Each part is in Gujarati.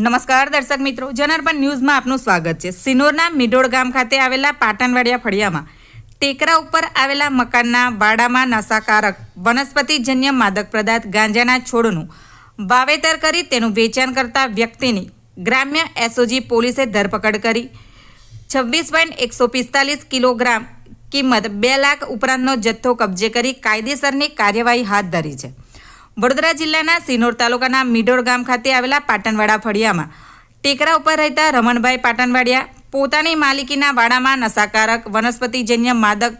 નમસ્કાર દર્શક મિત્રો, જનાર્પણ ન્યૂઝમાં આપનું સ્વાગત છે. સિનોરના મિડોળ ગામ ખાતે આવેલા પાટણવાડિયા ફળિયામાં ટેકરા ઉપર આવેલા મકાનના વાડામાં નશાકારક વનસ્પતિજન્ય માદક પદાર્થ ગાંજાના છોડનું વાવેતર કરી તેનું વેચાણ કરતા વ્યક્તિની ગ્રામ્ય એસઓજી પોલીસે ધરપકડ કરી. છવ્વીસ પોઈન્ટ એકસો પિસ્તાલીસ કિલોગ્રામ કિંમત બે લાખ ઉપરાંતનો જથ્થો કબજે કરી કાયદેસરની કાર્યવાહી હાથ ધરી છે. વડોદરા જિલ્લાના સિનોર તાલુકાના મીડોળ ગામ ખાતે આવેલા પાટણવાડા ફળિયામાં ટેકરા ઉપર રહેતા રમણભાઈ પાટણવાડિયા પોતાની માલિકીના વાડામાં નશાકારક વનસ્પતિજન્ય માદક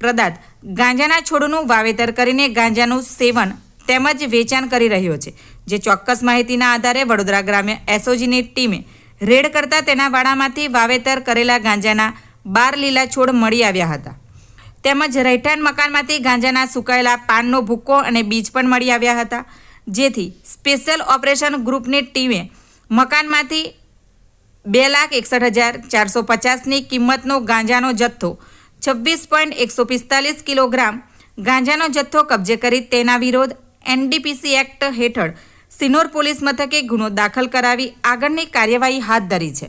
પદાર્થ ગાંજાના છોડનું વાવેતર કરીને ગાંજાનું સેવન તેમજ વેચાણ કરી રહ્યો છે, જે ચોક્કસ માહિતીના આધારે વડોદરા ગ્રામ્ય એસઓજીની ટીમે રેડ કરતા તેના વાડામાંથી વાવેતર કરેલા ગાંજાના બાર લીલા છોડ મળી આવ્યા હતા. તેમજ રહેઠાણ મકાનમાંથી ગાંજાના સુકાયેલા પાનનો ભૂક્કો અને બીજ પણ મળી આવ્યા હતા. જેથી સ્પેશિયલ ઓપરેશન ગ્રુપની ટીમે મકાનમાંથી બે લાખ એકસઠ હજાર ચારસો પચાસની કિંમતનો ગાંજાનો જથ્થો, છવ્વીસ પોઈન્ટ એકસો પિસ્તાલીસ કિલોગ્રામ ગાંજાનો જથ્થો કબજે કરી તેના વિરોધ એનડીપીસી એક્ટ હેઠળ સિનોર પોલીસ મથકે ગુનો દાખલ કરાવી આગળની કાર્યવાહી હાથ ધરી છે.